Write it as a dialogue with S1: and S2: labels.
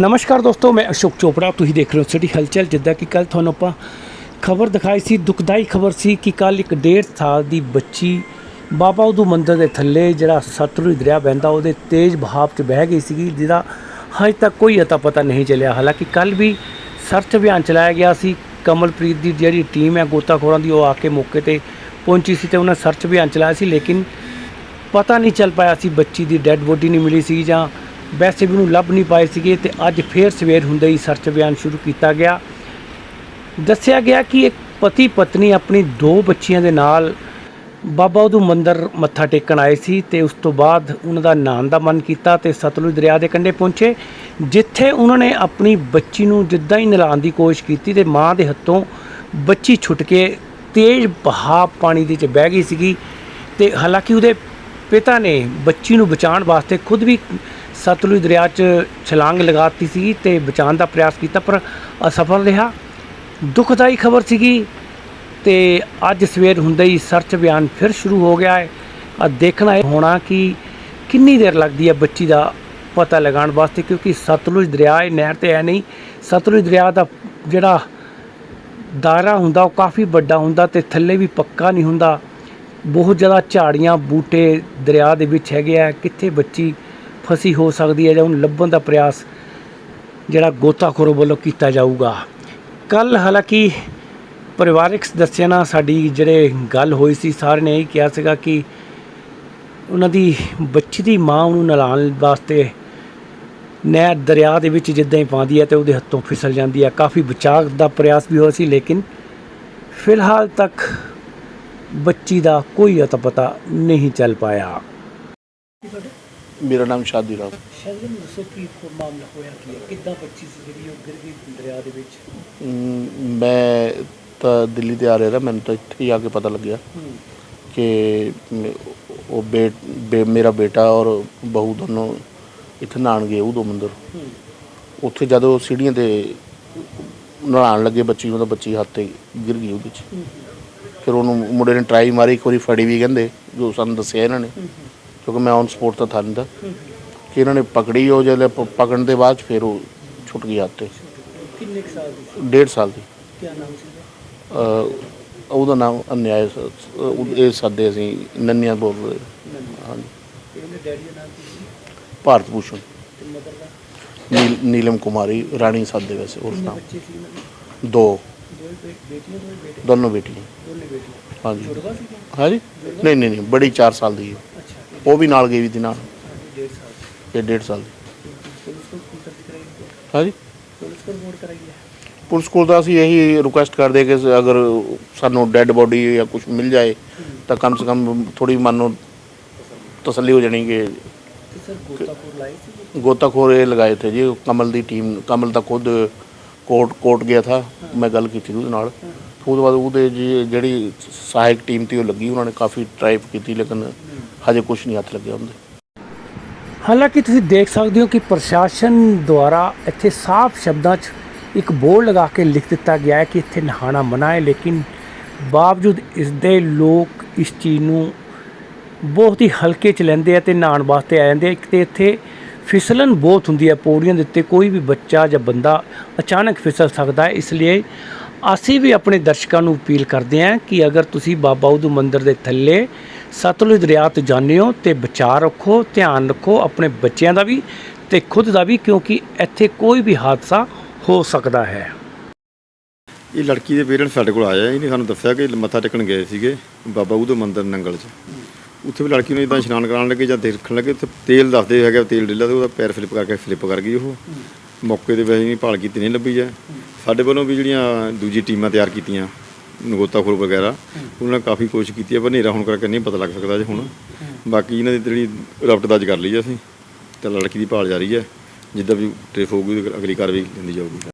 S1: ਨਮਸਕਾਰ ਦੋਸਤੋ, ਮੈਂ ਅਸ਼ੋਕ ਚੋਪੜਾ, ਤੁਸੀਂ ਦੇਖ ਰਹੇ ਹੋ ਸਿਟੀ ਹਲਚਲ, ਜਿੱਦਾਂ ਕਿ ਕੱਲ ਤੁਹਾਨੂੰ ਆਪਾਂ ਖਬਰ ਦਿਖਾਈ ਸੀ, ਦੁਖਦਾਈ ਖਬਰ ਸੀ ਕਿ ਕੱਲ ਇੱਕ ਡੇਢ ਸਾਲ ਦੀ ਬੱਚੀ ਬਾਬਾ ਉਦੂ ਮੰਦਰ ਦੇ ਥੱਲੇ ਜਿਹੜਾ ਸਤਲੁਜ ਦਰਿਆ ਵਹਿੰਦਾ, ਉਹਦੇ ਤੇਜ਼ ਬਹਾਵ 'ਚ ਬਹਿ ਗਈ ਸੀਗੀ, ਜਿਹਦਾ ਹਜੇ ਤੱਕ ਕੋਈ ਅਤਾ ਪਤਾ ਨਹੀਂ ਚੱਲਿਆ। ਹਾਲਾਂਕਿ ਕੱਲ ਵੀ ਸਰਚ ਅਭਿਆਨ ਚਲਾਇਆ ਗਿਆ ਸੀ, ਕਮਲਪ੍ਰੀਤ ਦੀ ਜਿਹੜੀ ਟੀਮ ਹੈ ਗੋਤਾਖੋਰਾਂ ਦੀ, ਉਹ ਆ ਕੇ ਮੌਕੇ ਤੇ ਪਹੁੰਚੀ ਸੀ ਤੇ ਉਹਨਾਂ ਸਰਚ ਅਭਿਆਨ ਚਲਾਇਆ ਸੀ, ਲੇਕਿਨ ਪਤਾ ਨਹੀਂ ਚੱਲ ਪਾਇਆ ਸੀ ਬੱਚੀ ਦੀ ਡੈੱਡ ਬੋਡੀ ਨਹੀਂ ਮਿਲੀ ਸੀ ਜਾਂ ਵੈਸੇ ਵੀ ਉਹਨੂੰ ਲੱਭ ਨਹੀਂ ਪਾਏ ਸੀਗੇ ਤੇ ਅੱਜ ਫੇਰ ਸਵੇਰ ਹੁੰਦੇ ਹੀ ਸਰਚ ਅਭਿਆਨ ਸ਼ੁਰੂ ਕੀਤਾ ਗਿਆ। ਦੱਸਿਆ ਗਿਆ ਕਿ ਇੱਕ ਪਤੀ ਪਤਨੀ ਆਪਣੀ ਦੋ ਬੱਚੀਆਂ ਦੇ ਨਾਲ ਬਾਬਾ ਉਦੋਂ ਮੰਦਰ ਮੱਥਾ ਟੇਕਣ ਆਏ ਸੀ ਤੇ ਉਸ ਤੋਂ ਬਾਅਦ ਉਹਨਾਂ ਦਾ ਨਾਨ ਦਾ ਮਨ ਕੀਤਾ ਤੇ ਸਤਲੁਜ ਦਰਿਆ ਦੇ ਕੰਢੇ ਪਹੁੰਚੇ, ਜਿੱਥੇ ਉਹਨਾਂ ਨੇ ਆਪਣੀ ਬੱਚੀ ਨੂੰ ਜਿੱਦਾਂ ਹੀ ਨਲਾਉਣ ਦੀ ਕੋਸ਼ਿਸ਼ ਕੀਤੀ ਤੇ ਮਾਂ ਦੇ ਹੱਥੋਂ ਬੱਚੀ ਛੁੱਟ ਕੇ ਤੇਜ਼ ਬਹਾਅ ਪਾਣੀ ਦੇ ਵਿੱਚ ਬਹਿ ਗਈ ਸੀਗੀ ਤੇ ਹਾਲਾਂਕਿ ਉਹਦੇ ਪਿਤਾ ਨੇ ਬੱਚੀ ਨੂੰ ਬਚਾਉਣ ਵਾਸਤੇ ਖੁਦ ਵੀ ਸਤਲੁਜ ਦਰਿਆ 'ਚ ਛਲਾਂਗ ਲਗਾਤੀ ਸੀ ਤੇ ਬਚਾਉਣ ਦਾ ਪ੍ਰਯਾਸ ਕੀਤਾ, ਪਰ ਅਸਫਲ ਰਿਹਾ। ਦੁਖਦਾਈ ਖਬਰ ਸੀਗੀ ਤੇ ਅੱਜ ਸਵੇਰ ਹੁੰਦੇ ਹੀ ਸਰਚ ਅਭਿਆਨ ਫਿਰ ਸ਼ੁਰੂ ਹੋ ਗਿਆ ਹੈ। ਆ ਦੇਖਣਾ ਇਹ ਹੋਣਾ ਕਿ ਕਿੰਨੀ ਦੇਰ ਲੱਗਦੀ ਹੈ ਬੱਚੀ ਦਾ ਪਤਾ ਲਗਾਉਣ ਵਾਸਤੇ, ਕਿਉਂਕਿ ਸਤਲੁਜ ਦਰਿਆ ਇਹ ਨਹਿਰ ਤੇ ਹੈ ਨਹੀਂ। ਸਤਲੁਜ ਦਰਿਆ ਦਾ ਜਿਹੜਾ ਦਾਇਰਾ ਹੁੰਦਾ, ਉਹ ਕਾਫੀ ਵੱਡਾ ਹੁੰਦਾ ਤੇ ਥੱਲੇ ਵੀ ਪੱਕਾ ਨਹੀਂ ਹੁੰਦਾ। ਬਹੁਤ ਜ਼ਿਆਦਾ ਝਾੜੀਆਂ, ਬੂਟੇ ਦਰਿਆ ਦੇ ਵਿੱਚ ਹੈਗੇ ਆ, ਕਿੱਥੇ ਬੱਚੀ ਫਸੀ ਹੋ ਸਕਦੀ ਹੈ ਜਾਂ ਉਹਨੂੰ ਲੱਭਣ ਦਾ ਪ੍ਰਯਾਸ ਜਿਹੜਾ ਗੋਤਾਖੋਰ ਵੱਲੋਂ ਕੀਤਾ ਜਾਊਗਾ। ਕੱਲ ਹਾਲਾਂਕਿ ਪਰਿਵਾਰਕ ਸਦੱਸਿਆਂ ਨਾਲ ਸਾਡੀ ਜਿਹੜੇ ਗੱਲ ਹੋਈ ਸੀ, ਸਾਰਿਆਂ ਨੇ ਇਹ ਕਿਹਾ ਸੀਗਾ ਕਿ ਉਹਨਾਂ ਦੀ ਬੱਚੀ ਦੀ ਮਾਂ ਉਹਨੂੰ ਨਲਾਉਣ ਵਾਸਤੇ ਨਹਿਰ ਦਰਿਆ ਦੇ ਵਿੱਚ ਜਿੱਦਾਂ ਹੀ ਪਾਉਂਦੀ ਹੈ ਤੇ ਉਹਦੇ ਹੱਥੋਂ ਫਿਸਲ ਜਾਂਦੀ ਹੈ। ਕਾਫੀ ਬਚਾਅ ਦਾ ਪ੍ਰਯਾਸ ਵੀ ਹੋਇਆ ਸੀ, ਲੇਕਿਨ ਫਿਲਹਾਲ ਤੱਕ ਬੱਚੀ ਦਾ ਕੋਈ ਅਤਾ ਪਤਾ ਨਹੀਂ ਚੱਲ ਪਾਇਆ।
S2: ਮੇਰਾ ਨਾਮ ਸ਼ਾਦੀ ਰਾਮ।
S1: ਸ਼ਰਮ ਦੱਸੋ ਕੀ ਮਾਮਲਾ ਹੋਇਆ ਕੀ ਹੈ? ਕਿੱਦਾਂ ਬੱਚੀ ਸੀ ਜਿਹੜੀ ਉਹ ਗਿਰ ਗਈ ਦਰਿਆ ਦੇ ਵਿੱਚ?
S2: ਮੈਂ ਤਾਂ ਦਿੱਲੀ ਤੇ ਆ ਰਿਹਾ ਮੈਨੂੰ ਤਾਂ ਇੱਥੇ ਹੀ ਆ ਕੇ ਪਤਾ ਲੱਗਿਆ ਕਿ ਉਹ ਬੇ ਮੇਰਾ ਬੇਟਾ ਔਰ ਬਹੂ ਦੋਨੋਂ ਇੱਥੇ ਨਹਾਉਣ ਗਏ ਉਹ ਦੋ ਮੰਦਰ ਉੱਥੇ ਜਦੋਂ ਸੀੜੀਆਂ ਤੇ ਨਹਾਉਣ ਲੱਗੇ ਬੱਚੀ ਨੂੰ ਤਾਂ ਬੱਚੀ ਹੱਥ ਤੇ ਗਿਰ ਗਈ ਉਹਦੇ ਚ। ਫਿਰ ਉਹਨੂੰ ਮੁੰਡੇ ਨੇ ਟਰਾਈ ਮਾਰੀ ਇੱਕ ਵਾਰੀ ਫੜੀ ਵੀ ਕਹਿੰਦੇ ਜੋ ਸਾਨੂੰ ਦੱਸਿਆ ਇਹਨਾਂ ਨੇ। ਕਿਉਂਕਿ ਮੈਂ ਔਨ ਸਪੋਰਟ ਤਾਂ ਥਾ ਨਹੀਂ ਤਾ ਕਿ ਇਹਨਾਂ ਨੇ ਪਕੜੀ ਉਹ ਜਦੋਂ ਪ- ਪਕੜਨ ਦੇ ਬਾਅਦ 'ਚ ਫਿਰ ਉਹ ਛੁੱਟ ਹੱਥ ਤੇ।
S1: ਕਿੰਨੇ ਕੁ ਸਾਲ ਦੀ ਸੀ?
S2: ਡੇਢ ਸਾਲ ਦੀ।
S1: ਕੀ ਨਾਮ ਸੀ
S2: ਅਹ ਉਹਦਾ ਨਾਮ ਅਨਿਆਏ ਸ- ਸ- ਉਹ- ਇਹ ਸਾਦੇ ਅਸੀਂ ਨੰਨਿਆ ਬੋਲ ਰਹੇ। ਹਾਂਜੀ।
S1: ਇਹਦੇ ਡੈਡੀ ਦਾ ਨਾਮ ਕੀ ਸੀ?
S2: ਭਾਰਤ ਭੂਸ਼ਣ।
S1: ਤੇ ਮਦਰ ਦਾ?
S2: ਨੀਲ- ਨੀਲਮ ਕੁਮਾਰੀ ਰਾਣੀ ਸਾਦੇ ਵੈਸੇ ਉਸ
S1: ਕਿੰਨੇ
S2: ਨਾਮ।
S1: ਬੱਚੇ ਸੀ ਇਹਨਾਂ ਦੇ?
S2: ਦੋ।
S1: ਦੋ ਬੇ- ਬੇਟੀਆਂ ਬੇਟੇ?
S2: ਦੋਨੋਂ ਬੇਟੀਆਂ।
S1: ਦੋਨੇ ਬੇਟੀਆਂ।
S2: ਹਾਂਜੀ।
S1: ਜੁੜਵਾ ਸੀ
S2: ਹਾਂਜੀ। ਨਹੀਂ ਨਹੀਂ ਨਹੀਂ ਬੜੀ 4 ਸਾਲ ਦੀ ਹੈ। ਉਹ ਵੀ ਨਾਲ ਗਈ ਵੀ ਦੀ ਨਾਲ।
S1: ਇਹ ਡੇਢ ਸਾਲ
S2: 1.5 ਸਾਲ ਦੀ। ਹਾਂਜੀ?
S1: ਪੁਲਿਸ ਕੋਲ
S2: ਤਾਂ ਅਸੀਂ ਇਹੀ ਰਿਕੁਐਸਟ ਕਰਦੇ ਕਿ ਅਗਰ ਸਾਨੂੰ ਡੈੱਡ ਬੋਡੀ ਜਾਂ ਕੁਝ ਮਿਲ ਜਾਏ, ਤਾਂ ਕਮ ਸੇ ਕਮ ਥੋੜੀ ਮਨ ਨੂੰ ਤਸੱਲੀ ਹੋ ਜਾਣੀ ਕਿ ਗੋਤਾਖੋਰ ਇਹ ਲਗਾਏ ਥੇ ਜੀ। ਕਮਲ ਦੀ ਟੀਮ ਕਮਲ ਤਾਂ ਖੁਦ ਕੋਰਟ ਕੋਰਟ ਗਿਆ ਥਾ। ਮੈਂ ਗੱਲ ਕੀਤੀ ਉਹਦੇ ਨਾਲ। ਉਹਦੇ ਬਾਅਦ ਉਹਦੇ ਜੀ ਜਿਹੜੀ ਸਹਾਇਕ ਟੀਮ ਤੀ ਉਹ ਲੱਗੀ, ਉਹਨਾਂ ਨੇ ਕਾਫੀ ਟਰਾਈ ਕੀਤੀ, ਲੇਕਿਨ ਹਜੇ ਕੁਝ ਨਹੀਂ ਹੱਥ ਲੱਗਿਆ ਹੁੰਦੇ।
S1: ਹਾਲਾਂਕਿ ਤੁਸੀਂ ਦੇਖ ਸਕਦੇ ਹੋ ਕਿ ਪ੍ਰਸ਼ਾਸਨ ਦੁਆਰਾ ਇੱਥੇ ਸਾਫ਼ ਸ਼ਬਦਾਂ 'ਚ ਇੱਕ ਬੋਰਡ ਲਗਾ ਕੇ ਲਿਖ ਦਿੱਤਾ ਗਿਆ ਹੈ ਕਿ ਇੱਥੇ ਨਹਾਣਾ ਮਨਾ ਹੈ, ਲੇਕਿਨ ਬਾਵਜੂਦ ਇਸ ਦੇ ਲੋਕ ਇਸ ਚੀਜ਼ ਨੂੰ ਬਹੁਤ ਹੀ ਹਲਕੇ 'ਚ ਲੈਂਦੇ ਆ ਤੇ ਨਹਾਉਣ ਵਾਸਤੇ ਆ ਜਾਂਦੇ ਆ। ਇੱਕ ਤੇ ਇੱਥੇ ਫਿਸਲਣ ਬਹੁਤ ਹੁੰਦੀ ਹੈ, ਪੌੜੀਆਂ ਦੇ ਉੱਤੇ ਕੋਈ ਵੀ ਬੱਚਾ ਜਾਂ ਬੰਦਾ ਅਚਾਨਕ ਫਿਸਲ ਸਕਦਾ ਹੈ। ਇਸ ਲਈ ਅਸੀਂ ਵੀ ਆਪਣੇ ਦਰਸ਼ਕਾਂ ਨੂੰ ਅਪੀਲ ਕਰਦੇ ਹਾਂ ਕਿ ਅਗਰ ਤੁਸੀਂ ਬਾਬਾ ਉਦੂ ਮੰਦਿਰ ਦੇ ਥੱਲੇ ਸਤਲੁਜ ਦਰਿਆ ਤੇ ਜਾਂਦੇ ਹੋ ਤੇ ਬਚਾਅ ਰੱਖੋ, ਧਿਆਨ ਰੱਖੋ, ਆਪਣੇ ਬੱਚਿਆਂ ਦਾ ਵੀ ਤੇ ਖੁਦ ਦਾ ਵੀ, ਕਿਉਂਕਿ ਇੱਥੇ ਕੋਈ ਵੀ ਹਾਦਸਾ ਹੋ ਸਕਦਾ ਹੈ।
S3: ਇਹ ਲੜਕੀ ਦੇ ਪੇਰੈਂਟਸ ਸਾਡੇ ਕੋਲ ਆਇਆ ਇਹਨੇ ਸਾਨੂੰ ਦੱਸਿਆ ਕਿ ਮੱਥਾ ਟੇਕਣ ਗਏ ਸੀਗੇ, ਬਾਬਾ ਉਹਦੇ ਮੰਦਿਰ ਨੰਗਲ 'ਚ। ਉੱਥੇ ਵੀ ਲੜਕੀ ਨੂੰ ਇਦਾਂ ਇਸ਼ਨਾਨ ਕਰਾਉਣ ਲੱਗੇ ਜਾਂ ਦੇਖਣ ਲੱਗੇ, ਉੱਥੇ ਤੇਲ ਦੱਸਦੇ ਹੈਗੇ ਤੇਲ ਡਿੱਲਾ ਤੇ ਉਹਦਾ ਪੈਰ ਫਲਿੱਪ ਕਰਕੇ ਫਲਿੱਪ ਕਰ ਗਈ ਉਹ। ਮੌਕੇ ਤੇ ਵੈਸੇ ਨਹੀਂ ਭਾਲ ਕੀਤੀ, ਨਹੀਂ ਲੱਭੀ ਹੈ ਸਾਡੇ ਵੱਲੋਂ ਵੀ ਜਿਹੜੀਆਂ ਦੂਜੀ ਟੀਮਾਂ ਤਿਆਰ ਕੀਤੀਆਂ ਨਗੋਤਾਖੋਰ ਵਗੈਰਾ ਉਹਨਾਂ ਨੇ ਕਾਫੀ ਕੋਸ਼ਿਸ਼ ਕੀਤੀ ਹੈ ਪਰ ਹਨੇਰਾ ਹੋਣ ਕਰਕੇ ਨਹੀਂ ਪਤਾ ਲੱਗ ਸਕਦਾ ਜੇ ਹੁਣ। ਬਾਕੀ ਇਹਨਾਂ ਦੀ ਜਿਹੜੀ ਰਫਟ ਦਰਜ ਕਰ ਲਈ ਹੈ ਅਸੀਂ ਤੇ ਲੜਕੀ ਦੀ ਭਾਲ ਜਾਰੀ ਹੈ ਜਿੱਦਾਂ ਵੀ ਟ੍ਰੇਸ ਹੋਊਗੀ ਅਗਲੀ ਕਾਰਵਾਈ ਲੈਂਦੀ ਜਾਊਗੀ।